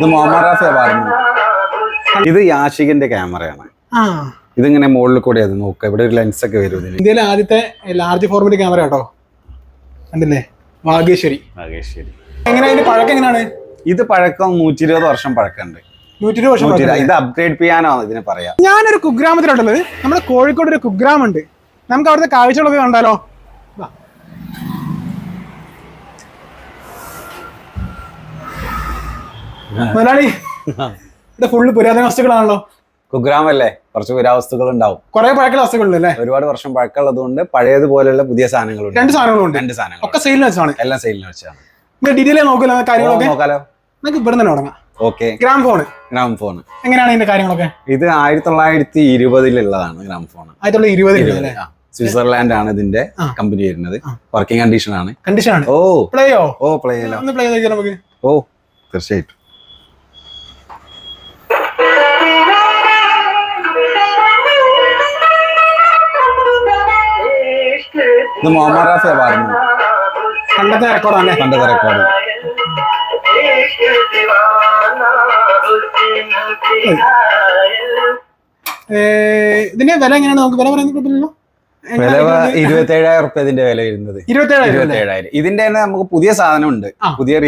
ഇത് മുഹമ്മദ് റാഫിയാ ഇത് യാഷികന്റെ ക്യാമറയാണ്. ആ. ഇതിങ്ങനെ മുകളിൽ കൂടെ അത് നോക്കുക. ഇവിടെ ഒരു ലെൻസ് ഒക്കെ വരും ഇതിന്. ഇന്ത്യയിലെ ആദ്യത്തെ ലാർജ് ഫോർമാറ്റ് ക്യാമറ കേട്ടോ. കണ്ടില്ലേ? വാഗേശ്വരി. വാഗേശ്വരി. എങ്ങനെയാണ് എങ്ങനെ അതിന്റെ പഴക്കം എങ്ങനെയാണ്? ഇത് പഴക്കം നൂറ്റി ഇരുപത് വർഷം പഴക്കമുണ്ട്. നൂറ്റി ഇരുപത് വർഷം നൂറ്റി പഴക്കം. ഇരുപത്. ഇത് അപ്ഗ്രേഡ് പിയാനോ ഇതിനെ പറയാം. ഞാനൊരു കുഗ്രാമത്തിലുള്ളത്. നമ്മുടെ കോഴിക്കോട് ഒരു കുഗ്രാമുണ്ട് നമുക്ക് അവിടുത്തെ കാഴ്ചകളൊക്കെ കണ്ടാലോ? മുതലാളി ഇവിടെ ഫുള്ള് പുരാതന വസ്തുക്കളാണല്ലോ. കുഗ്രാമല്ലേ? കുറച്ച് പുരാവസ്തുക്കൾ ഉണ്ടാവും കുറെ വസ്തുക്കളുണ്ട് അല്ലേ? ഒരുപാട് വർഷം പഴക്കമുള്ളതുകൊണ്ട് പഴയതുപോലെയുള്ള പുതിയ സാധനങ്ങളുണ്ട്. രണ്ട് സാധനങ്ങളുണ്ട്. രണ്ട് സാധനങ്ങൾ ഒക്കെ സെയിലിന് വെച്ചാണ് എല്ലാം സെയിലിന് വെച്ചാണ് ഡീറ്റെയിൽ നോക്കില്ല കാര്യങ്ങളൊക്കെ? നോക്കാലോ. നമുക്ക് ഇവിടെ തന്നെ തുടങ്ങാം. Okay. Gramophone gramophone എങ്ങനെയാണ് ഇതിന്റെ കാര്യങ്ങളൊക്കെ? ഇത് ആയിരത്തി തൊള്ളായിരത്തി ഇരുപതിലുള്ളതാണ് ഗ്രാം ഫോൺ ആയിരത്തി തൊള്ളായിരത്തി ഇരുപതിൽ സ്വിറ്റ്സർലാൻഡ് ആണ് ഇതിന്റെ. കമ്പനി വരുന്നത് വർക്കിംഗ് കണ്ടീഷൻ ആണ്. കണ്ടീഷൻ ആണ്. ഓ. പ്ലേയോ ഓ പ്ലേ പ്ലേ നമുക്ക്. ഓ തീർച്ചയായിട്ടും. ഇത് മുഹമ്മദ് റാഫിയ പറഞ്ഞു പണ്ടത്തെ റെക്കോർഡാണ് പണ്ടത്തെ റെക്കോർഡ് ഇതിന്റെ വില എങ്ങനെയാണ്? നമുക്ക് വില പറയാൻ കിട്ടില്ലല്ലോ വില ഇരുപത്തി ഏഴായിരം റുപ്യ ഇതിന്റെ വില വരുന്നത്. ഇരുപത്തേഴായിരം ഇതിന്റെ തന്നെ നമുക്ക് പുതിയ സാധനം ഉണ്ട് പുതിയ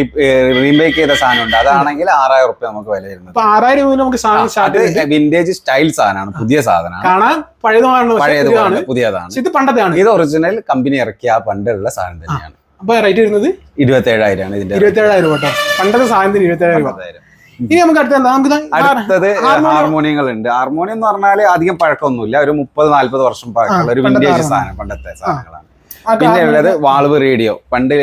റീമേക്ക് ചെയ്ത സാധനം ഉണ്ട് അതാണെങ്കിൽ ആറായിരം റുപ്യ നമുക്ക് വില വരുന്നത്. ആറായിരം നമുക്ക് സാധനം വിന്റേജ് സ്റ്റൈൽ സാധനമാണ്. പുതിയ സാധനമാണ്. കാണാൻ പഴയതുമാണ്. പുതിയതാണ്. ഇത് പണ്ടത്തെയാണ്. ഇത് ഒറിജിനൽ കമ്പനി ഇറക്കിയ പണ്ടുള്ള സാധനം തന്നെയാണ്. അപ്പൊ റേറ്റ് വരുന്നത്? ഇരുപത്തി ഏഴായിരം ആണ് ഇതിന്റെ ഇരുപത്തേഴായിരം രൂപ കേട്ടോ. പണ്ടത്തെ സാധനത്തിന് ഇരുപത്തേഴായിരം രൂപ. ഇരുപത്തേഴായിരം. ഇനി നമുക്ക് അടുത്ത? നമുക്ക് അടുത്തത് ഹാർമോണിയങ്ങൾ ഉണ്ട്. ഹാർമോണിയം എന്ന് പറഞ്ഞാൽ അധികം പഴക്കമൊന്നുമില്ല. ഒരു മുപ്പത് നാല്പത് വർഷം പഴക്കമുള്ള ഒരു വിന്റേജ്. സാധനം പണ്ടത്തെ സാധനങ്ങളാണ്. പിന്നെ ഉള്ളത് വാൾവ് റേഡിയോ. പണ്ട്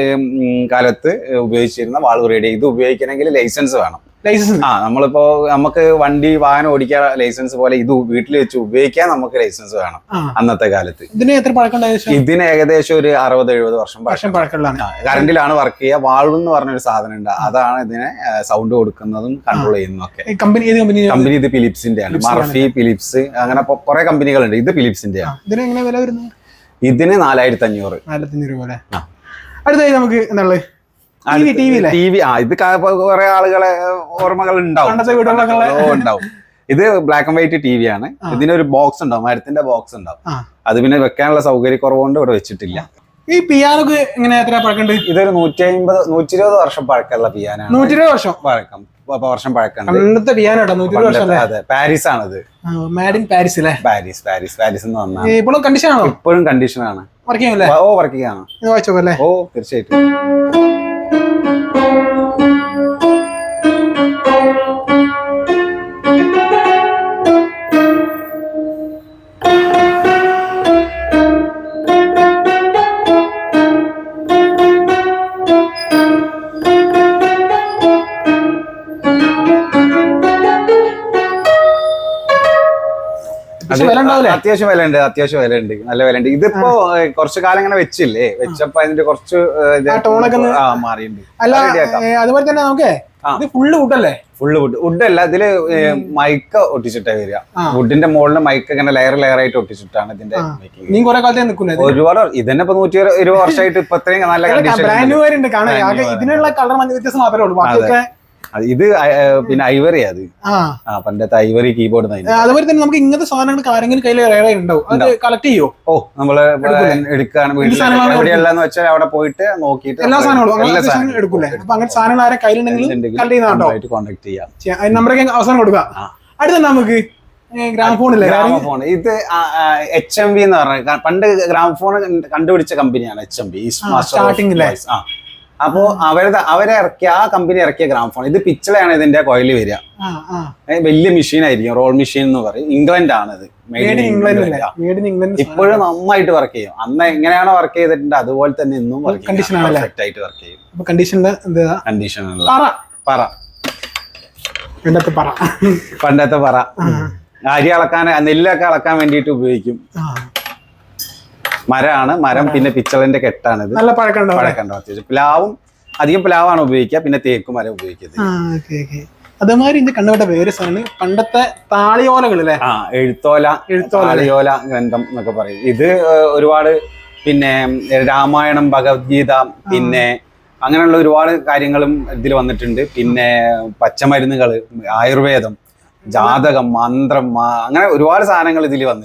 കാലത്ത് ഉപയോഗിച്ചിരുന്ന വാൾവ് റേഡിയോ. ഇത് ഉപയോഗിക്കണമെങ്കിൽ ലൈസൻസ് വേണം. ലൈസൻസ്. ആ നമ്മളിപ്പോ നമുക്ക് വണ്ടി വാഹനം ഓടിക്കാൻ ലൈസൻസ് പോലെ ഇത് വീട്ടിൽ വെച്ച് ഉപയോഗിക്കാൻ നമുക്ക് ലൈസൻസ് വേണം അന്നത്തെ കാലത്ത്. ഇതിന് എത്ര പഴക്കം ഇതിന് ഏകദേശം ഒരു അറുപത് എഴുപത് വർഷം വർഷം പഴക്കമുള്ളതാണ്. കറണ്ടിലാണ് വർക്ക് ചെയ്യുക. വാൾവ് എന്ന് പറഞ്ഞൊരു സാധനം ഉണ്ട് അതാണ് ഇതിനെ സൗണ്ട് കൊടുക്കുന്നതും കൺട്രോൾ ചെയ്യുന്നതും ഒക്കെ ഈ കമ്പനി ഏത് കമ്പനി കമ്പനി ഇത് ഫിലിപ്സിന്റെ ആണ് മർഫി ഫിലിപ്സ് അങ്ങനെ കുറെ കമ്പനികളുണ്ട്. ഇത് ഫിലിപ്സിന്റെ ആണ് ഇതിന് എങ്ങനെ വില വരുന്നത്? ഇതിന് നാലായിരത്തി അഞ്ഞൂറ് പോലെ രൂപ അല്ലേ? അടുത്തായി നമുക്ക് എന്താണ്? ടി വി ആ ഇത് കുറെ ആളുകളെ ഓർമ്മകൾ ഉണ്ടാവും. ഇത് black and white T V ആണ് ഇതിനൊരു ബോക്സ് ഉണ്ടാവും മരത്തിന്റെ ബോക്സ് ഉണ്ടാവും. അത് പിന്നെ വെക്കാനുള്ള സൗകര്യക്കുറവുകൊണ്ട് ഇവിടെ വെച്ചിട്ടില്ല. ഈ പിയാനോക്ക് എങ്ങനെ എത്ര പഴക്കമുണ്ട് ഇതൊരു നൂറ്റി അമ്പത് നൂറ്റി ഇരുപത് വർഷം പഴക്കമുള്ള പിയാനാണ് നൂറ്റി ഇരുപത് വർഷം? പഴക്കം. വർഷം പഴക്കമുണ്ട്. പണ്ടത്തെ പിയാനോ നൂറ്റി ഇരുപത് വർഷം അല്ലേ അതെ പാരീസ് ആണത്. മാഡ് ഇൻ പാരീസ് അല്ലേ പാരീസ് പാരീസ് പാരീസ് എന്ന് പറഞ്ഞാൽ ഇപ്പോഴും കണ്ടീഷൻ ആണോ? ഇപ്പോഴും കണ്ടീഷനാണ് വർക്കിംഗ് അല്ലേ ഓ വർക്കിംഗ് ആണ്. ഓ തീർച്ചയായിട്ടും. അത്യാവശ്യം വില ഉണ്ട് അത്യാവശ്യം വില ഉണ്ട് നല്ല വില ഉണ്ട് ഇതിപ്പോ കുറച്ചു കാലം ഇങ്ങനെ വെച്ചില്ലേ? വെച്ചപ്പോ അതിന്റെ കുറച്ച് മാറിയിട്ടുണ്ട്. അതുപോലെ തന്നെ നമുക്ക് ആ. ഇത് ഫുള്ള് വുഡല്ലേ ഫുള്ള് വുഡ് അല്ല ഇതിൽ മൈക്ക ഒട്ടിച്ചിട്ടാ വരിക. വുഡിന്റെ മുകളിൽ മൈക്ക് ഇങ്ങനെ ലെയർ ലെയർ ആയിട്ട് ഒട്ടിച്ചിട്ടാണ് ഇതിന്റെ ആ. making. നീ കുറെ കാലത്തെ നിൽക്കുന്നത് ഒരുപാട് ഇതന്നെ ഇപ്പൊ നൂറ്റി ഇരു- ഇരുപത് വർഷമായിട്ട് ഇപ്പൊ ഇത്രയും നല്ല ബ്രാൻഡ് ഇതിനുള്ള കളർ മഞ്ഞ വ്യത്യാസം മാത്രമേ ഉള്ളൂ. ഇത് പിന്നെ ഐവറി അത്. ആ. പണ്ടത്തെ ഐവറി കീബോർഡ് അതുപോലെ തന്നെ നമുക്ക് ഇങ്ങനത്തെ സാധനങ്ങൾ ആരെങ്കിലും കയ്യിൽ റേറെ ഉണ്ടാവും അത് കളക്ട് ചെയ്യോ? ഓ നമ്മൾ എടുക്കാൻ എടുക്കാണ് എവിടെയുള്ളതെന്ന് വെച്ചാൽ അവിടെ പോയിട്ട് നോക്കിയിട്ട് എല്ലാ സാധനങ്ങളും എടുക്കൂലേ? അപ്പൊ അങ്ങനെ സാധനങ്ങൾ ആരെ കയ്യിലുണ്ടെങ്കിൽ കളക്ട് കോൺടാക്ട് ചെയ്യാം. നമ്മുടെ അവസാനം അവസരം കൊടുക്കുക അടുത്ത നമുക്ക്? ഗ്രാമഫോൺ ഇത് എച്ച് എം വി എന്ന് പറഞ്ഞ പണ്ട് ഗ്രാമഫോൺ കണ്ടുപിടിച്ച കമ്പനിയാണ് എച്ച് എം ബി starting അപ്പോ അവരുടെ അവരെ ഇറക്കിയ ആ കമ്പനി ഇറക്കിയ ഗ്രാം ഫോൺ ഇത് പിച്ചളയാണ് ഇതിന്റെ കോയിൽ വരിക. വലിയ മെഷീൻ ആയിരിക്കും റോൾ മെഷീൻ എന്ന് പറയും. ഇംഗ്ലണ്ട് ആണ് ഇത്. ഇപ്പോഴും നന്നായിട്ട് വർക്ക് ചെയ്യും. അന്ന് എങ്ങനെയാണ് വർക്ക് ചെയ്തിട്ടുണ്ട് അതുപോലെ തന്നെ ഇന്നും കണ്ടീഷൻ ആയിട്ട് വർക്ക് ചെയ്യും. കണ്ടീഷനുള്ള പറ. ഇതിന്റെ പറ. പണ്ടത്തെ പറ. അരി അളക്കാൻ നെല്ലൊക്കെ അളക്കാൻ വേണ്ടിയിട്ട് ഉപയോഗിക്കും. മരമാണ്. മരം പിന്നെ പിച്ചളിന്റെ കെട്ടാണ് ഇത് നല്ല പഴക്കണ്ടോ? പഴക്കണ്ടോ അത്യാവശ്യം പ്ലാവും അധികം പ്ലാവാണ് ഉപയോഗിക്കുക. പിന്നെ തേക്കും മരം ഉപയോഗിക്കുന്നത് അതേമാതിരി ഇത് കണ്ടുപെട്ട വേറെ സാധനം. പണ്ടത്തെ താളിയോലകൾ അല്ലേ? ആ എഴുത്തോല എഴുത്തോല. താളിയോല ഗ്രന്ഥം എന്നൊക്കെ പറയും. ഇത് ഒരുപാട് പിന്നെ രാമായണം ഭഗവത്ഗീത പിന്നെ അങ്ങനെയുള്ള ഒരുപാട് കാര്യങ്ങളും ഇതിൽ വന്നിട്ടുണ്ട്. പിന്നെ പച്ചമരുന്നുകൾ ആയുർവേദം ജാതകം മന്ത്രം അങ്ങനെ ഒരുപാട് സാധനങ്ങൾ ഇതിൽ വന്നു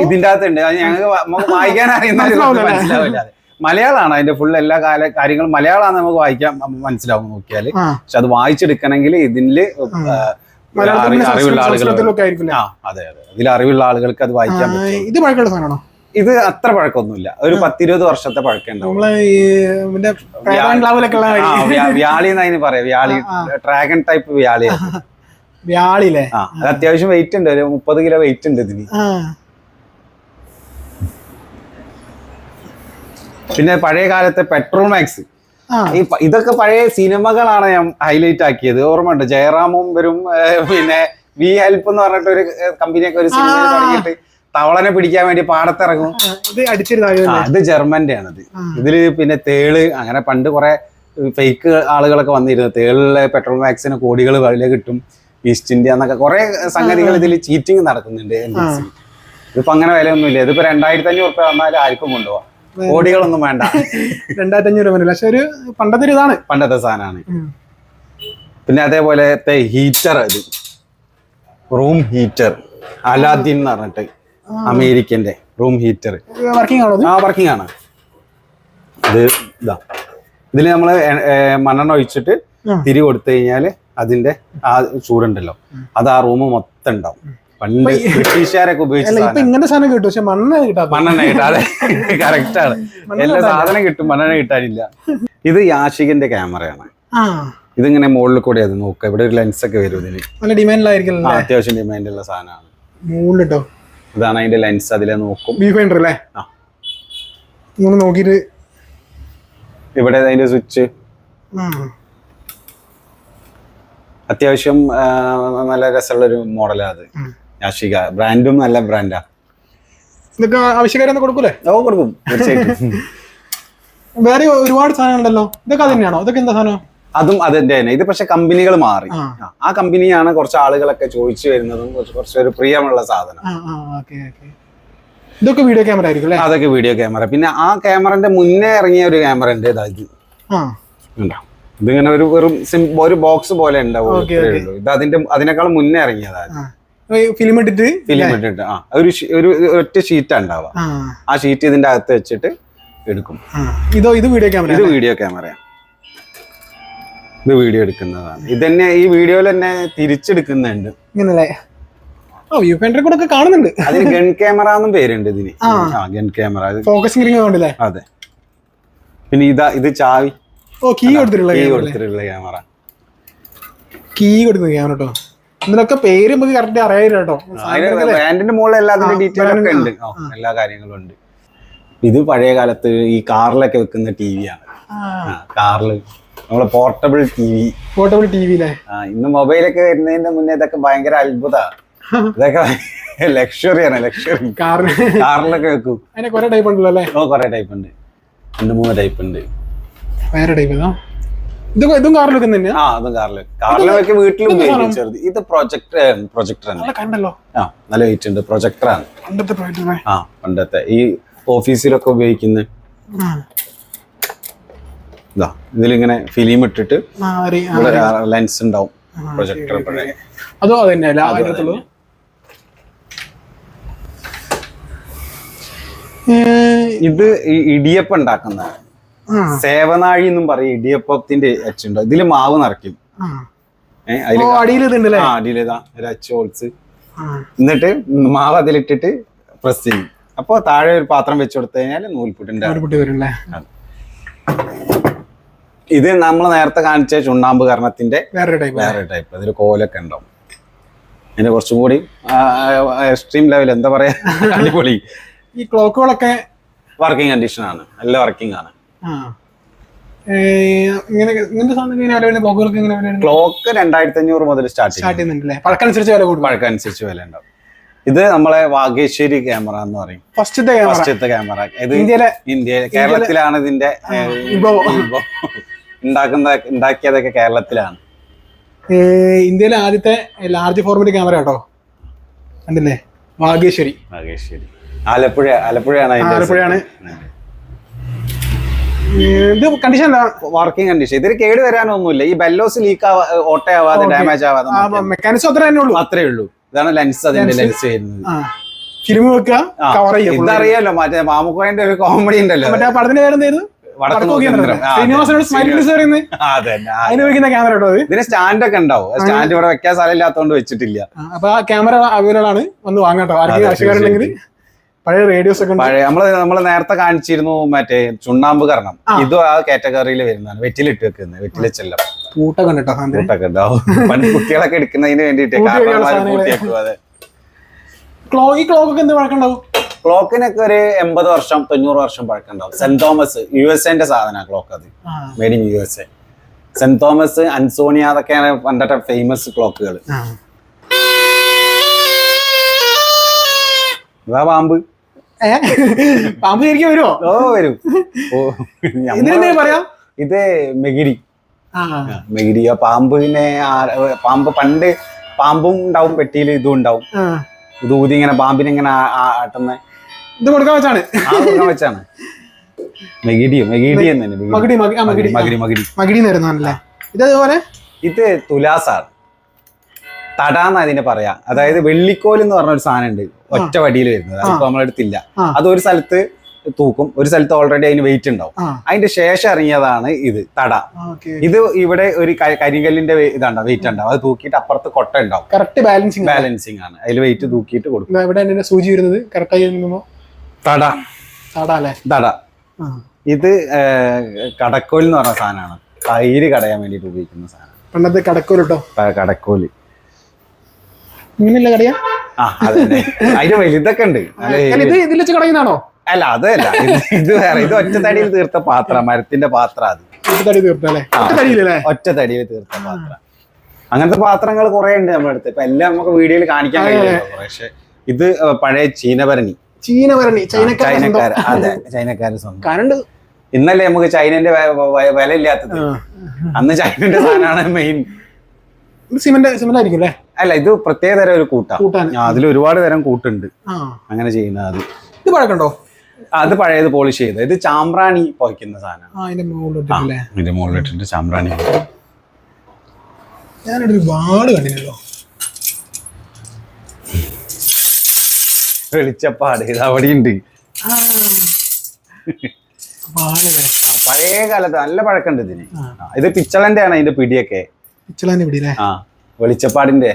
ഇതിന്റെ അകത്തുണ്ട് ഞങ്ങൾക്ക് നമുക്ക് വായിക്കാൻ അറിയുന്ന മനസ്സിലാവില്ല? മലയാളമാണ് അതിന്റെ ഫുൾ എല്ലാ കാല കാര്യങ്ങളും മലയാളമാണ് നമുക്ക് വായിക്കാൻ മനസ്സിലാവും നോക്കിയാൽ. പക്ഷെ അത് വായിച്ചെടുക്കണമെങ്കിൽ ഇതിൽ അറിവുള്ള ആളുകൾ അതെ അതെ. ഇതിൽ അറിവുള്ള ആളുകൾക്ക് അത് വായിക്കാൻ പറ്റും. ഇത് പഴക്കമുള്ള സാധനമാണോ? ഇത് അത്ര പഴക്കമൊന്നുമില്ല. ഒരു പത്തിരുപത് വർഷത്തെ പഴക്കം ഉണ്ടാവും. നമ്മൾ ഈ ഇതിന്റെ ഉള്ള ആ, വ്യാ- വ്യാളി എന്ന് അതിന് പറയാം. വ്യാളി ഡ്രാഗൺ ടൈപ്പ് വ്യാളി വ്യാളില്ലേ? ആ അത് അത്യാവശ്യം വെയിറ്റ് ഉണ്ട്. ഒരു മുപ്പത് കിലോ വെയിറ്റ് ഉണ്ട് ഇതിന്. പിന്നെ പഴയ കാലത്തെ പെട്രോൾ മാക്സ് ഈ ഇതൊക്കെ പഴയ സിനിമകളാണ് ഞാൻ ഹൈലൈറ്റ് ആക്കിയത്. ഓർമ്മയുണ്ട് ജയറാമും വരും പിന്നെ വി ഹെൽപ്പ് എന്ന് പറഞ്ഞിട്ട് ഒരു കമ്പനിയൊക്കെ ഒരു സിനിമ തുടങ്ങിയിട്ട് തവളനെ പിടിക്കാൻ വേണ്ടി പാടത്തിറങ്ങും. അത് ഇത് ഇത് ജർമ്മന്റെ ആണത് ഇതിൽ പിന്നെ തേൾ അങ്ങനെ പണ്ട് കുറെ ഫേക്ക് ആളുകളൊക്കെ വന്നിരുന്നു. തേളിലെ പെട്രോൾ മാക്സിന് കോടികൾ വില കിട്ടും. ഈസ്റ്റ് ഇന്ത്യ എന്നൊക്കെ കുറെ സംഗതികൾ ഇതിൽ ചീറ്റിംഗ് നടക്കുന്നുണ്ട്. ഇതിപ്പോ അങ്ങനെ വിലയൊന്നുമില്ല. ഇതിപ്പോ രണ്ടായിരത്തി അഞ്ഞൂറ് റുപ്യ വന്നാൽ ആർക്കും കൊണ്ടുപോവാം. കോടികളൊന്നും വേണ്ട. രണ്ടായിരത്തി അഞ്ഞൂറ് രൂപ പക്ഷെ ഒരു പണ്ടത്തെ ഒരു ഇതാണ്. പണ്ടത്തെ സാധനമാണ്. പിന്നെ അതേപോലെ ഹീറ്റർ ഇത്. റൂം ഹീറ്റർ അലാദ്ദീൻ എന്ന് പറഞ്ഞിട്ട് അമേരിക്കന്റെ റൂം ഹീറ്റർ വർക്കിംഗ് ആണോ ആ വർക്കിംഗ് ആണ്. ഇത് ഇതാ. ഇതിൽ നമ്മൾ മണ്ണെണ്ണ ഒഴിച്ചിട്ട് തിരി കൊടുത്തു കഴിഞ്ഞാൽ അതിന്റെ ആ ചൂടുണ്ടല്ലോ. അത് ആ റൂം മൊത്തം ഉണ്ടാവും. പണ്ട് ബ്രിട്ടീഷുകാരൊക്കെ ഉപയോഗിച്ചു ഇങ്ങനത്തെ സാധനം. കിട്ടും പക്ഷെ മണ്ണ് കിട്ടാത്ത മണ്ണെണ്ണ കിട്ടാതെ കറക്റ്റ് ആണ്. എല്ലാ സാധനം കിട്ടും മണ്ണെണ്ണ കിട്ടാനില്ല. ഇത് യാഷികന്റെ ക്യാമറയാണ്. ഇതിങ്ങനെ മുകളിൽ കൂടെ അത് നോക്കുക. ഇവിടെ ഒരു ലെൻസ് ഒക്കെ വരും ഇതിന്. നല്ല ഡിമാൻഡിലായിരിക്കും അത്യാവശ്യം ഡിമാൻഡ് ഉള്ള സാധനമാണ്. മുകളിലിട്ടോ? ഇതാണ് അതിന്റെ ലെൻസ് അതിലെ നോക്കും. ബി ഫൈൻഡർ അല്ലേ? നോക്കിയിട്ട് ഇവിടെ അതിന്റെ സ്വിച്ച്. അത്യാവശ്യം നല്ല രസമുള്ള ഒരു മോഡലാണ് അത്. യാഷിക ബ്രാൻഡും നല്ല ബ്രാൻഡാ. ഇതൊക്കെ ആവശ്യക്കാരെന്ന് കൊടുക്കൂലേ? ഓ കൊടുക്കും. തീർച്ചയായിട്ടും. വേറെ ഒരുപാട് സാധനങ്ങളുണ്ടല്ലോ. ഇതൊക്കെ അത് തന്നെയാണോ ഇതൊക്കെ എന്താ സാധനം? അതും അത് തന്നെ ഇത് പക്ഷെ കമ്പനികൾ മാറി. ആ. കമ്പനിയാണ് കുറച്ച് ആളുകളൊക്കെ ചോദിച്ചു വരുന്നതും കുറച്ച് ഒരു പ്രിയമുള്ള സാധനം. ആ ആ ഓക്കെ ഓക്കെ. ഇതൊക്കെ വീഡിയോ ക്യാമറ ആയിരിക്കും അല്ലേ? അതൊക്കെ വീഡിയോ ക്യാമറ. പിന്നെ ആ ക്യാമറന്റെ മുന്നേ ഇറങ്ങിയ ഒരു ക്യാമറ ഉണ്ട് ഇതാക്കി ഇത്. ആ. ഉണ്ടോ ഇതിങ്ങനെ ഒരു വെറും ഒരു ബോക്സ് പോലെ ഉണ്ടാവും. ഇത് അതിന്റെ അതിനേക്കാൾ മുന്നേ ഇറങ്ങിയതാണ് ഫിലിം ഇട്ടിട്ട് ഫിലിം ഇട്ടിട്ട് ആ. ഒരു ഒരു ഒറ്റ ഷീറ്റ് ഉണ്ടാവുക. ആ. ഷീറ്റ് ഇതിന്റെ അകത്ത് വെച്ചിട്ട് എടുക്കും. ഇതോ ഇത് വീഡിയോ ക്യാമറ ഇത് വീഡിയോ ക്യാമറയാണ് ഇത് വീഡിയോ എടുക്കുന്നതാണ്. ഇത് തന്നെ ഈ വീഡിയോയിൽ തന്നെ തിരിച്ചെടുക്കുന്നുണ്ട്. ഇങ്ങനല്ലേ? കൂടെ ഒക്കെ കാണുന്നുണ്ട്. അതിന് ഗൺ ക്യാമറ എന്നും പേരുണ്ട് ഇതിന്. ഗൺ ക്യാമറ ഫോക്കസിംഗ് റിംഗ് അതെ. പിന്നെ ഇതാ ഇത് ചാവി. ഓ കീ കൊടുത്തിട്ടുള്ള കീ ക്യാമറ കൊടുത്തിട്ടുള്ള ക്യാമറ കീ കൊടുക്കുന്ന ക്യാമറ കേട്ടോ ഇതിനൊക്കെ പേര് നമുക്ക് കറക്റ്റ് അറിയാം കേട്ടോ ബ്രാൻഡിന്റെ മുകളിൽ എല്ലാ അതിന്റെ ഡീറ്റെയിൽ ഒക്കെ ഉണ്ട്. ആ, എല്ലാ കാര്യങ്ങളും ഉണ്ട്. ഇത് പഴയ കാലത്ത് ഈ കാറിലൊക്കെ വെക്കുന്ന ടി വി ആണ്. കാറിൽ നമ്മളെ portable T V portable T V ഇന്ന് മൊബൈലൊക്കെ വരുന്നതിന്റെ മുന്നേ ഇതൊക്കെ ഭയങ്കര അത്ഭുതമാണ് ഇതൊക്കെ ലക്ഷറി ആണ് ലക്ഷറി കാറിന് കാറിലൊക്കെ വെക്കും. അതിനെ കുറെ ടൈപ്പ് ഉണ്ടല്ലോ അല്ലേ? ഓ കുറെ ടൈപ്പ് ഉണ്ട്. രണ്ട് മൂന്ന് ടൈപ്പ് ഉണ്ട്. വേറെ ടൈപ്പ് ഏതാ? ഇതൊക്കെ ഇതും കാറിൽ വെക്കുന്ന തന്നെയാ? ആ അതും കാറിൽ കാറിൽ വെക്ക് വീട്ടിലും ഉപയോഗിക്കും ചെറുത്. ഇത് പ്രൊജക്ടർ പ്രൊജക്ടർ ആണ് കണ്ടല്ലോ. ആ നല്ല വെയിറ്റ് ഉണ്ട്. പ്രൊജക്ടറാണ് പണ്ടത്തെ പ്രൊജക്ടർ ആ പണ്ടത്തെ. ഈ ഓഫീസിലൊക്കെ ഉപയോഗിക്കുന്ന ഇതാ ഇതിലിങ്ങനെ ഫിലിം ഇട്ടിട്ട് ലെൻസ് ഉണ്ടാവും. പ്രൊജക്ടർ അതോ അത് തന്നെ. അല്ല ഇത് ഇടിയപ്പം ഉണ്ടാക്കുന്നതാണ്. സേവനാഴി എന്നും പറയും ഇടിയപ്പത്തിന്റെ അച്ചുണ്ട്. ഇതിൽ മാവ് നിറയ്ക്കും. അടിയിലേതാ ഒരു അച്ച് ഹോൾസ് എന്നിട്ട് മാവ് അതിലിട്ടിട്ട് പ്രസ് ചെയ്യും. അപ്പൊ താഴെ ഒരു പാത്രം വെച്ചു കൊടുത്തു കഴിഞ്ഞാൽ നൂൽപുട്ടിന്റെ ഇത് നമ്മൾ നേരത്തെ കാണിച്ച ചുണ്ണാമ്പ് കർണത്തിന്റെ വേറെ ടൈപ്പ് അതിൽ കോലൊക്കെ ഉണ്ടാവും. അതിന് കുറച്ചും കൂടി എക്സ്ട്രീം ലെവൽ എന്താ പറയാ? അടിപൊളി. ഈ ക്ലോക്കുകളൊക്കെ വർക്കിംഗ് കണ്ടീഷൻ ആണ്. നല്ല വർക്കിംഗ് ആണ്. ക്ലോക്ക് രണ്ടായിരത്തി അഞ്ഞൂറ് മുതൽ സ്റ്റാർട്ട് ചെയ്യും. സ്റ്റാർട്ട് ചെയ്യുന്നുണ്ടല്ലേ പഴക്കനുസരിച്ച് വില കൂടും. വഴക്കനുസരിച്ച് വില ഉണ്ടാവും. ഇത് നമ്മളെ വാഗേശ്വരി ക്യാമറ എന്ന് പറയും. ഫസ്റ്റത്തെ ക്യാമറ ഫസ്റ്റത്തെ ക്യാമറ ഇത് ഇന്ത്യയിലെ ഇന്ത്യയിലെ കേരളത്തിലാണ് ഇതിന്റെ. ഉണ്ടാക്കുന്ന ഉണ്ടാക്കിയതൊക്കെ കേരളത്തിലാണ്. ഇന്ത്യയിലെ ആദ്യത്തെ ലാർജ് ഫോർമാറ്റ് ക്യാമറ കേട്ടോ. കണ്ടില്ലേ? വാഗേശ്വരി. വാഗേശ്വരി. ആലപ്പുഴ ആലപ്പുഴയാണ് ആലപ്പുഴയാണ്. ഇത് കണ്ടീഷൻ അല്ല. വർക്കിംഗ് കണ്ടീഷൻ ഇതിന് കേട് വരാനൊന്നുമില്ല. ഈ ബെല്ലോസ് ലീക്ക് ആവാ ഓട്ടയാവാതെ Okay. ഡാമേജ് ആവാതെ മെക്കാനിസം അത്ര തന്നെ ഉള്ളൂ. അത്രേ ഉള്ളൂ. ഇതാണ് ലെൻസ് അതിന്റെ ലെൻസ് വരുന്നത് ആ. ഫിലിം വെക്കുക കവർ ചെയ്യുക. ഇതറിയാലോ മറ്റേ മാമുക്കോയന്റെ ഒരു കോമഡി ഉണ്ടല്ലോ. മറ്റേ പടത്തിന്റെ പേരെന്തായിരുന്നു ഇതിന് സ്റ്റാൻഡ് ഒക്കെ ഉണ്ടാവും. സ്റ്റാൻഡ് ഇവിടെ വെക്കാൻ സ്ഥലം ഇല്ലാത്തോണ്ട് വെച്ചിട്ടില്ല. അപ്പൊ ആ ക്യാമറ അവൈലബിൾ ആണ്. വന്ന് വാങ്ങാട്ടോ. ആർക്കും ആവശ്യക്കാരുണ്ടെങ്കിൽ. പഴയ റേഡിയോ ഒക്കെ പഴയ നമ്മൾ നമ്മൾ നേരത്തെ കാണിച്ചിരുന്നു മറ്റേ ചുണ്ണാമ്പ് കരണം ഇതും ആ കാറ്റഗറിയിൽ വരുന്നതാണ്. വെറ്റിലിട്ട് വെക്കുന്നത്. വെറ്റിലെച്ചെല്ലാം പൂട്ടൊക്കെ ഉണ്ട് കേട്ടോ സാധനത്തിന് കൂട്ടൊക്കെ ഉണ്ടാവും പണ്ട് കുട്ടികളൊക്കെ എടുക്കുന്നതിന് വേണ്ടിട്ട് ക്ലോക്ക് ഒക്കെ എന്ത് വഴക്കുണ്ടാവും ക്ലോക്കിനൊക്കെ ഒരു എൺപത് വർഷം തൊണ്ണൂറ് വർഷം പഴക്കുണ്ടാവും സെന്റ് തോമസ് യു എസ് എന്റെ സാധനമാണ് ക്ലോക്ക് അത്. Made in U S A Saint Thomas Ansonia അതൊക്കെയാണ് പണ്ടത്തെ ഫേമസ് ക്ലോക്കുകൾ. ഇതാ പാമ്പ്? പാമ്പ് ശരിക്കും വരുമോ ഓ വരും. ഓ പറയാം? ഇത് മെഗിരി മെഗിരി ആ പാമ്പിനെ പാമ്പ് പണ്ട് പാമ്പും ഉണ്ടാവും പെട്ടിയിൽ ഇതും ഉണ്ടാവും. ഇത് ഊതി ഇങ്ങനെ പാമ്പിനെ ഇങ്ങനെ ആട്ടുന്ന. ഇത് കൊടുക്കാൻ വെച്ചാണ്. കൊടുക്കാൻ വെച്ചാണ്. മെഗിഡിയോ മെഗിഡി എന്ന്. മകിടി മകിടി. മകിടി മകിടി. മകിടി ഇത് ഇതേപോലെ ഇത് തുലാസാണ്. തടാന്ന് അതിനെ പറയാ. അതായത് വെള്ളിക്കോൽ എന്ന് പറഞ്ഞ ഒരു സാധനം ഉണ്ട് ഒറ്റ വടിയിൽ വരുന്നത്. അതിപ്പോ നമ്മളെടുത്തില്ല. അത് ഒരു സ്ഥലത്ത് തൂക്കും. ഒരു സ്ഥലത്ത് ഓൾറെഡി അതിന് വെയിറ്റ് ഉണ്ടാവും. അതിന്റെ ശേഷം ഇറങ്ങിയതാണ് ഇത് തട. ഇത് ഇവിടെ ഒരു കരിങ്കല്ലിന്റെ ഇതാണ്ടാവും വെയിറ്റ് ഉണ്ടാവും. അത് തൂക്കിയിട്ട് അപ്പുറത്ത് കൊട്ട ഉണ്ടാവും. കറക്റ്റ് ബാലൻസിങ് ബാലൻസിങ് ആണ്. അതിൽ വെയിറ്റ് തൂക്കിയിട്ട് കൊടുക്കും. ഇവിടെ സൂചി വരുന്നത്. കറക്റ്റായി തട. താടാ അല്ലേ? തട. ഇത് കടക്കോൽ എന്ന് പറഞ്ഞ സാധനമാണ്. തൈര് കടയാൻ വേണ്ടിയിട്ട് ഉപയോഗിക്കുന്ന സാധനം. പണ്ടത്തെ കടക്കോൽ കേട്ടോ കടക്കോൽ. ഇങ്ങനെയല്ല കടയാ? ആ വലുതൊക്കെ ഉണ്ട്. അല്ല, ഇത് ഇതിൽ വെച്ച് കടയുന്നതാണോ അല്ല അതല്ല. ഇത് വേറെ ഇത് ഒറ്റ തടിയിൽ തീർത്ത പാത്രം മരത്തിന്റെ പാത്രം അത്. ഇത് തടി തീർത്തല്ലേ തീർത്ത പാത്രം. അങ്ങനത്തെ പാത്രങ്ങൾ കുറെ ഉണ്ട് നമ്മുടെ അടുത്ത്. ഇപ്പൊ എല്ലാം നമുക്ക് വീഡിയോയിൽ കാണിക്കാൻ കഴിയില്ല പക്ഷെ ഇത് പഴയ ചീനഭരണി. ചീനഭരണി ചൈനക്കാരൻ അതെ ചൈനക്കാരൻ സ്വന്തം. കരണ്ട് ഇന്നല്ലേ നമുക്ക് ചൈനന്റെ വില ഇല്ലാത്തത്. അന്ന് ചൈനന്റെ സാധനമാണ് മെയിൻ സിമെന്റ് സിമന്റ് ആയിരിക്കും അല്ലേ? അല്ല ഇത് പ്രത്യേക തരം ഒരു കൂട്ടാണ് അതിൽ ഒരുപാട് തരം കൂട്ടുണ്ട്. അങ്ങനെ ചെയ്യുന്നത് അത്. ഇത് പഴക്കണ്ടോ? അത് പഴയത് പോളിഷ് ചെയ്ത്. ഇത് ചാമ്പ്രാണി പോയിക്കുന്ന സാധനം ഇതിന്റെ മുകളിലിട്ടിട്ട് ചാമ്പ്രാണി ഒരുപാട് കണ്ടില്ലല്ലോ. വെളിച്ചപ്പാട്. ഇത് അവിടെയുണ്ട്. പഴയ കാലത്ത് നല്ല പഴക്കമുണ്ട് ഇതിന്. ഇത് പിച്ചളന്റെ ആണ് അതിന്റെ പിടിയൊക്കെ. പിടിയില്ലേ ആ വെളിച്ചപ്പാടിന്റെ.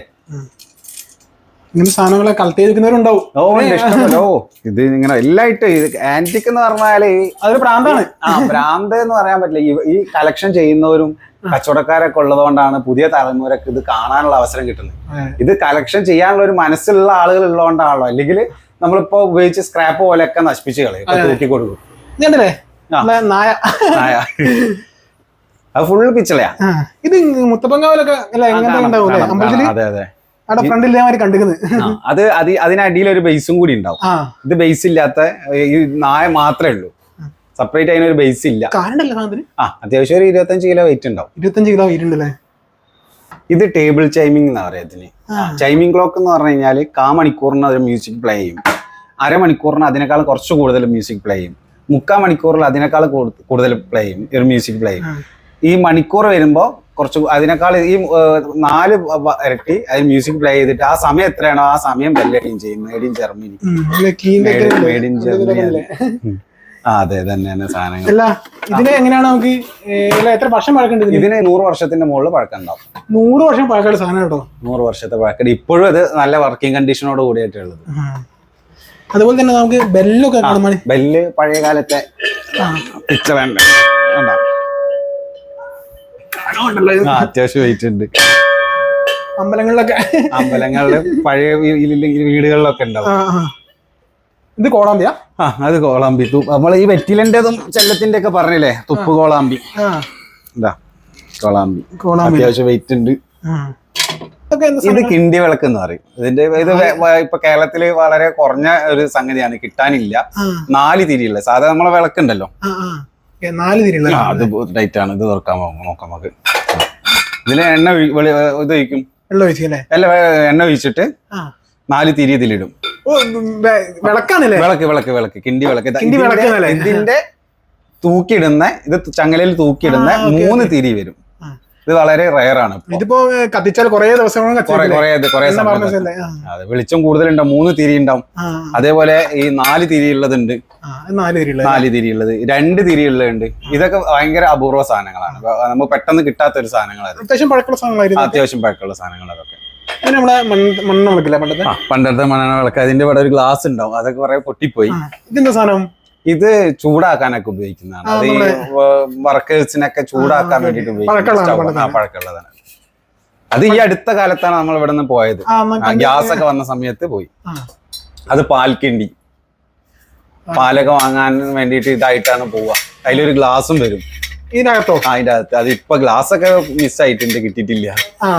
ഇങ്ങനെ സാധനങ്ങളെ കളക്ട് ചെയ്തിരിക്കുന്നവരുണ്ടാവും. ഓ ഉണ്ട് ഇഷ്ടംപോലെ. ഓ ഇത് ഇങ്ങനെ എല്ലായിട്ട് ഇത് ആന്റിക് എന്ന് പറഞ്ഞാൽ അതൊരു പ്രാന്താണ് ആ ഭ്രാന്ത് എന്ന് പറയാൻ പറ്റില്ല. ഈ- ഈ കളക്ഷൻ ചെയ്യുന്നവരും കച്ചവടക്കാരൊക്കെ ഉള്ളതുകൊണ്ടാണ് പുതിയ തലമുറയ്ക്ക് ഇത് കാണാനുള്ള അവസരം കിട്ടുന്നത്. അതെ. ഇത് കളക്ഷൻ ചെയ്യാനുള്ള ഒരു മനസ്സുള്ള ആളുകൾ ഉള്ളതുകൊണ്ടാണല്ലോ. അല്ലെങ്കിൽ നമ്മളിപ്പോ ഉപയോഗിച്ച് സ്ക്രാപ്പ് പോലെയൊക്കെ നശിപ്പിച്ച് കളയും. ഇപ്പൊ തൂക്കി കൊടുക്കും. ഇതുണ്ടല്ലേ ആ. നമ്മളെ നായ. ആയ. അത് ഫുള്ള് പിച്ചളയാ ആ, ഇത് മുത്തപ്പങ്കാവിലൊക്കെ അല്ലേ എങ്ങനെ ഉണ്ടാവും അല്ലേ കാണാം, അമ്പലത്തിൽ? അതെ അതെ. അത് അത് അതിനടിയിൽ ഒരു ബേസും കൂടി ഉണ്ടാവും. ഇത് ബേസ് ഇല്ലാത്ത ഈ നായ മാത്രമേ ഉള്ളൂ. സെപ്പറേറ്റ് അതിനൊരു ബേസ് ഇല്ല. ആ അത്യാവശ്യം ഒരു ഇരുപത്തഞ്ച് കിലോ വെയിറ്റ് ഉണ്ടാവും. ഇരുപത്തഞ്ച് കിലോ ഉണ്ടല്ലേ? ഇത് ടേബിൾ ചൈമിംഗ് എന്ന് പറയാം ഇതിന്. ചൈമിംഗ് ക്ലോക്ക് എന്ന് പറഞ്ഞു കഴിഞ്ഞാൽ കാ മണിക്കൂറിന് ഒരു മ്യൂസിക് പ്ലേ ചെയ്യും. അരമണിക്കൂറിന് അതിനേക്കാൾ കുറച്ച് കൂടുതൽ മ്യൂസിക് പ്ലേ ചെയ്യും. മുക്കാൽ മണിക്കൂറിൽ അതിനേക്കാൾ കൂടു- കൂടുതൽ പ്ലേ ചെയ്യും ഒരു മ്യൂസിക് പ്ലേ ചെയ്യും. ഈ മണിക്കൂർ വരുമ്പോൾ കുറച്ച് അതിനേക്കാൾ ഈ നാല് ഇരട്ടി അതിൽ മ്യൂസിക് പ്ലേ ചെയ്തിട്ട് ആ സമയം എത്രയാണോ ആ സമയം ബെല്ലടിയും ചെയ്യും. Made in Germany made in Germany അതെ തന്നെയാണ് സാധനങ്ങൾ. അല്ല ഇതിന് എങ്ങനെയാണ് നമുക്ക് എത്ര വർഷം പഴക്കേണ്ടത് ഇതിന്? നൂറ് വർഷത്തിന്റെ മുകളിൽ പഴക്കം ഉണ്ടാവും. നൂറ് വർഷം പഴക്കേണ്ട സാധനം കേട്ടോ. നൂറ് വർഷത്തെ പഴക്കം. ഇപ്പോഴും അത് നല്ല വർക്കിംഗ് കണ്ടീഷനോട് കൂടിയായിട്ടുള്ളത്. അതുപോലെ തന്നെ നമുക്ക് ബെല്ലൊക്കെ ബെല്ല് പഴയ കാലത്തെ പിക്ചർ അത്യാവശ്യം വെയിറ്റ് ഉണ്ട്. അമ്പലങ്ങളിലൊക്കെ. അമ്പലങ്ങളിലും പഴയ വീടുകളിലൊക്കെ ഉണ്ടാവും. ഇത് കോളാമ്പിയാ? ആ അത് കോളാമ്പി. നമ്മൾ ഈ വെറ്റിലന്റെതും ചെല്ലത്തിന്റെ ഒക്കെ പറഞ്ഞില്ലേ? തുപ്പ് കോളാമ്പി. എന്താ കോളാമ്പി. കോളാമ്പി. അത്യാവശ്യം വെയിറ്റ് ഉണ്ട്. ഇത് കിണ്ടി വിളക്ക് എന്ന് പറയും. ഇതിന്റെ ഇത് ഇപ്പൊ കേരളത്തിൽ വളരെ കുറഞ്ഞ ഒരു സംഗതിയാണ്. കിട്ടാനില്ല. നാല് തിരിയുള്ള സാധാരണ നമ്മളെ വിളക്കുണ്ടല്ലോ. നാല് തിരിയുള്ള അത് ഡൈറ്റ് ആണ് ഇത് തുറക്കാൻ നോക്കാം നമുക്ക്. ഇതിൽ എണ്ണ ഇത് ഒഴിക്കും. വെള്ളം അല്ലേ എണ്ണ ഒഴിച്ചിട്ട് നാല് തിരി ഇതിലിടും. വിളക്കാണല്ലേ? വിളക്ക് വിളക്ക് വിളക്ക്. കിണ്ടി വിളക്ക്. ഇതിന്റെ-? തൂക്കിയിടുന്ന ഇത് ചങ്ങലയിൽ തൂക്കിയിടുന്ന മൂന്ന് തിരി വരും. ഇത് വളരെ റയർ ആണ്. ഇതിപ്പോ കത്തിച്ചാൽ കുറേ ദിവസങ്ങളും വെളിച്ചം കൂടുതലുണ്ടാവും മൂന്ന് തിരി ഉണ്ടാവും. അതേപോലെ ഈ നാല് തിരി ഉള്ളതുണ്ട്. നാല് തിരി ഉള്ളത്. രണ്ട് തിരി ഉള്ളതുണ്ട്. ഇതൊക്കെ ഭയങ്കര അപൂർവ സാധനങ്ങളാണ്. നമ്മൾ പെട്ടെന്ന് കിട്ടാത്ത ഒരു സാധനങ്ങളാണ്. അത്യാവശ്യം പഴക്കമുള്ള സാധനങ്ങളായിരുന്നു അത്യാവശ്യം പഴക്കമുള്ള സാധനങ്ങൾ അതൊക്കെ വിളക്കില്ല പണ്ടത്തെ? മണ്ണെണ്ണ വിളക്ക് അതിന്റെ ഇവിടെ ഒരു ഗ്ലാസ് ഉണ്ടാവും. അതൊക്കെ കുറെ പൊട്ടിപ്പോയി. ഇതിന്റെ ഇതെന്താ സാധനം? ഇത് ചൂടാക്കാനൊക്കെ ഉപയോഗിക്കുന്നതാണ്. അത് ഈ വർക്കേഴ്സിനൊക്കെ ചൂടാക്കാൻ വേണ്ടിട്ട് ഉപയോഗിക്കുന്ന പഴക്കമുള്ളതാണ്. അത് ഈ അടുത്ത കാലത്താണ് നമ്മൾ ഇവിടെ നിന്ന് പോയത് ഗ്യാസ് ഒക്കെ വന്ന സമയത്ത് പോയി. അത് പാൽക്കിണ്ടി. പാലൊക്കെ വാങ്ങാൻ വേണ്ടിയിട്ട് ഇതായിട്ടാണ് പോവുക. അതിലൊരു ഗ്ലാസും വരും. ഇതിനകത്തോ? അതിന്റെ അകത്ത് അത് ഇപ്പൊ ഗ്ലാസ് ഒക്കെ മിസ്സായിട്ടുണ്ട് കിട്ടിയിട്ടില്ല. ആ.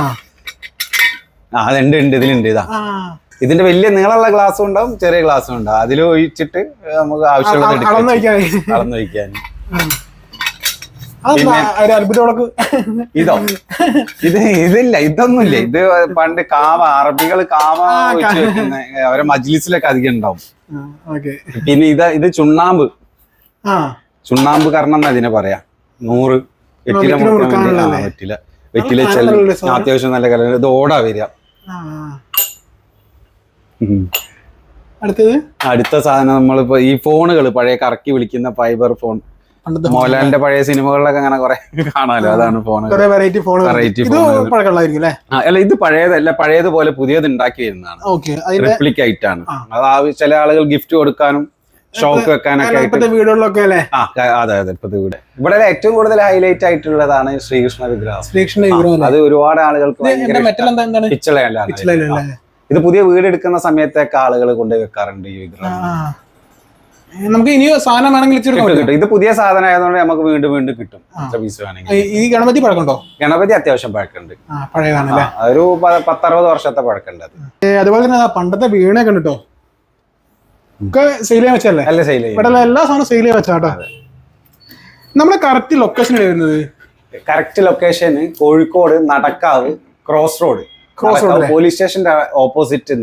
അതുണ്ട് ഉണ്ട് ഇതിലുണ്ട് ഇതാ. ഇതിന്റെ വലിയ നീളമുള്ള ഗ്ലാസ്സും ഉണ്ടാവും ചെറിയ ഗ്ലാസ്സും ഉണ്ടാവും. അതിൽ ഒഴിച്ചിട്ട് നമുക്ക് ആവശ്യമുള്ളത് അളന്ന് വയ്ക്കാൻ. ഇതോ? ഇത് ഇതില്ല ഇതൊന്നുമില്ല. ഇത് പണ്ട് കാവ അറബികൾ കാവ വെച്ച് വെക്കുന്ന അവരെ മജ്ലിസിലൊക്കെ അധികം ഉണ്ടാവും. പിന്നെ ഇത് ഇത് ചുണ്ണാമ്പ്. ചുണ്ണാമ്പ് കാരണം എന്നാ അതിനെ പറയാം? നൂറ് വെറ്റില വെറ്റില വെറ്റില ചെല്ലം. അത്യാവശ്യം നല്ല കലർ ഇത് ഓടാ വരിക. അടുത്തത്? അടുത്ത സാധനം നമ്മളിപ്പോ ഈ ഫോണുകൾ പഴയ കറക്കി വിളിക്കുന്ന ഫൈബർ ഫോൺ. മോഹൻലാലിന്റെ പഴയ സിനിമകളിലൊക്കെ അങ്ങനെ കുറെ കാണാലോ അതാണ് ഫോൺ. വെറൈറ്റി ഫോൺ വെറൈറ്റി അല്ലേ? ഇത് പഴയതല്ല പഴയതുപോലെ പുതിയത് ഉണ്ടാക്കി വരുന്നതാണ് റിപ്ലിക് ആണ്. അത് ചില ആളുകൾ ഗിഫ്റ്റ് കൊടുക്കാനും ഷോക്ക് വെക്കാനൊക്കെ ആയിട്ട് വീടുകളിലൊക്കെ അല്ലേ? അതെ അതെ ഇപ്പത്തെ വീട്. ഇവിടെ ഏറ്റവും കൂടുതൽ ഹൈലൈറ്റ് ആയിട്ടുള്ളതാണ് ശ്രീകൃഷ്ണ വിഗ്രഹം. ശ്രീകൃഷ്ണ വിഗ്രഹം അത് ഒരുപാട് ആളുകൾക്ക് പിച്ചളയല്ലാണ് ഇത് പുതിയ വീട് എടുക്കുന്ന സമയത്തൊക്കെ ആളുകൾ കൊണ്ടുപോയി വെക്കാറുണ്ട് ഈ വിഗ്രഹം നമുക്ക് ഇനി സാധനം വേണമെങ്കിൽ കിട്ടും ഇത് പുതിയ സാധനം ആയതുകൊണ്ട് നമുക്ക് വീണ്ടും വീണ്ടും കിട്ടും. പീസ് വേണമെങ്കിൽ. ഈ ഗണപതി പഴക്കമുണ്ടോ? ഗണപതി അത്യാവശ്യം പഴക്കമുണ്ട്. പഴയതാണല്ലേ? ഒരു പത്തറുപത് വർഷത്തെ പഴക്കമുണ്ട് അത്. അതുപോലെ തന്നെ പണ്ടത്തെ വീണേ കണ്ടിട്ടോ ഒക്കെ സെയിൽ ചെയ്യാൻ വെച്ചല്ലേ നല്ല സെയിൽ ഇവിടെ എല്ലാ സാധനവും സെയിൽ ചെയ്യാൻ വെച്ചാട്ടോ നമ്മുടെ കറക്റ്റ് ലൊക്കേഷൻ വരുന്നത്? Correct location Kozhikode Nadakkavu cross road Cross road police സ്റ്റേഷന്റെ ഓപ്പോസിറ്റ്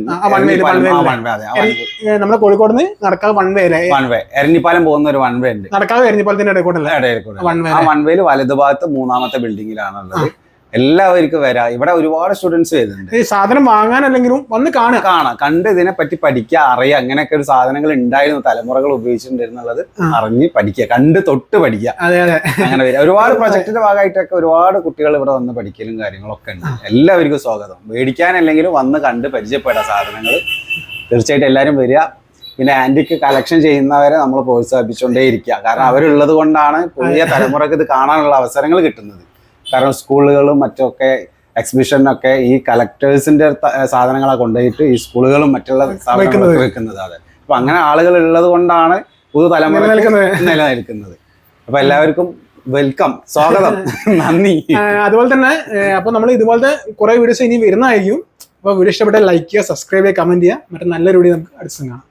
നമ്മുടെ കോഴിക്കോട് നിന്ന് Nadakkavu one way one way Eranhipalam പോകുന്ന ഒരു വൺ വേ ഉണ്ട്. നടക്കാവ് എരഞ്ഞിപ്പാലത്തിന്റെ ഇടയിൽ കൂടെ. Way ആ വൺ വേയിൽ വലതുഭാഗത്ത് മൂന്നാമത്തെ ബിൽഡിങ്ങിലാണുള്ളത് എല്ലാവർക്കും വരാം. ഇവിടെ ഒരുപാട് സ്റ്റുഡൻസ് വരുന്നുണ്ട്. ഈ സാധനം വാങ്ങാനല്ലെങ്കിലും വന്ന് കാണുക. കാണാം. കണ്ട് ഇതിനെ പറ്റി പഠിക്കുക അറിയാം അങ്ങനെയൊക്കെ ഒരു സാധനങ്ങൾ ഉണ്ടായിരുന്നു തലമുറകൾ ഉപയോഗിച്ചിട്ടുണ്ടെന്നുള്ളത് ആ. അറിഞ്ഞ് പഠിക്കുക. കണ്ട് തൊട്ട് പഠിക്കുക. അതെ അതെ. അങ്ങനെ വരിക ഒരുപാട് പ്രൊജക്ടിന്റെ ഭാഗമായിട്ടൊക്കെ ഒരുപാട് കുട്ടികൾ ഇവിടെ വന്ന് പഠിക്കലും കാര്യങ്ങളൊക്കെ ഉണ്ട്. എല്ലാവർക്കും സ്വാഗതം. മേടിക്കാനല്ലെങ്കിലും വന്ന് കണ്ട് പരിചയപ്പെടാം സാധനങ്ങൾ. തീർച്ചയായിട്ടും എല്ലാവരും വരിക. പിന്നെ ആന്റിക്ക് കളക്ഷൻ ചെയ്യുന്നവരെ നമ്മൾ പ്രോത്സാഹിപ്പിച്ചുകൊണ്ടേ ഇരിക്കുക കാരണം അവരുള്ളത് കൊണ്ടാണ് പുതിയ തലമുറയ്ക്ക് ഇത് കാണാനുള്ള അവസരങ്ങൾ കിട്ടുന്നത്. കാരണം സ്കൂളുകളും മറ്റൊക്കെ എക്സിബിഷനൊക്കെ ഈ കളക്ടേഴ്സിന്റെ സാധനങ്ങളെ കൊണ്ടുപോയിട്ട് ഈ സ്കൂളുകളും മറ്റുള്ള സ്ഥാപനങ്ങളൊക്കെ വെക്കുന്നത്. അതെ. അപ്പൊ അങ്ങനെ ആളുകൾ ഉള്ളത് കൊണ്ടാണ് പുതുതലമുറ നിലനിൽക്കുന്നത്. അപ്പൊ എല്ലാവർക്കും വെൽക്കം സ്വാഗതം. നന്ദി. അതുപോലെ തന്നെ അപ്പൊ നമ്മൾ ഇതുപോലത്തെ കുറെ വീഡിയോസ് ഇനി വരുന്നതായിരിക്കും. അപ്പൊ വീഡിയോ ഇഷ്ടപ്പെട്ട ലൈക്ക് ചെയ്യുക സബ്സ്ക്രൈബ് ചെയ്യുക കമന്റ് ചെയ്യുക. മറ്റേ നല്ലൊരു വീഡിയോ നമുക്ക് അടുത്ത കാണാം.